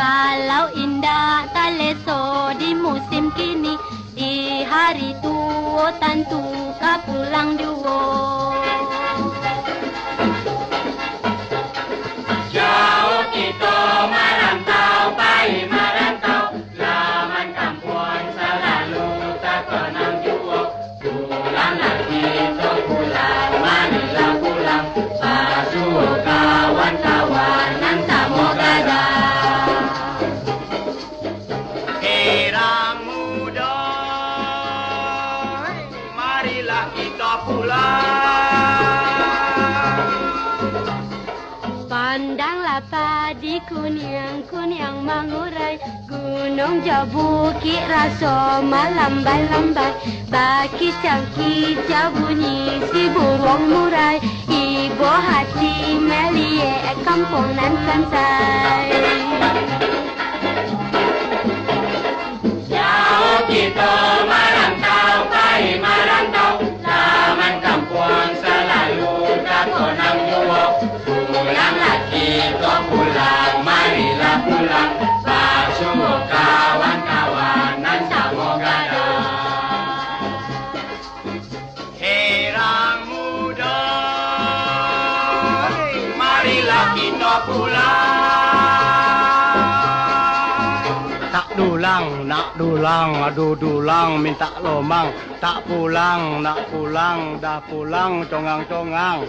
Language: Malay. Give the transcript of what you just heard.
Kalau indah tak leso di musim kini di hari tua tentu kau pulang dua kita pulang. Pandanglah padi kuning kuning mengurai Gunung jabukit rasa melambai-lambai Baki cangkicau bunyi si burung murai Ibu hati melie kampung nan sansai Jauh kita dulang, nak dulang, aduh dulang, minta lomang. Tak pulang, nak pulang, dah pulang, congang-congang.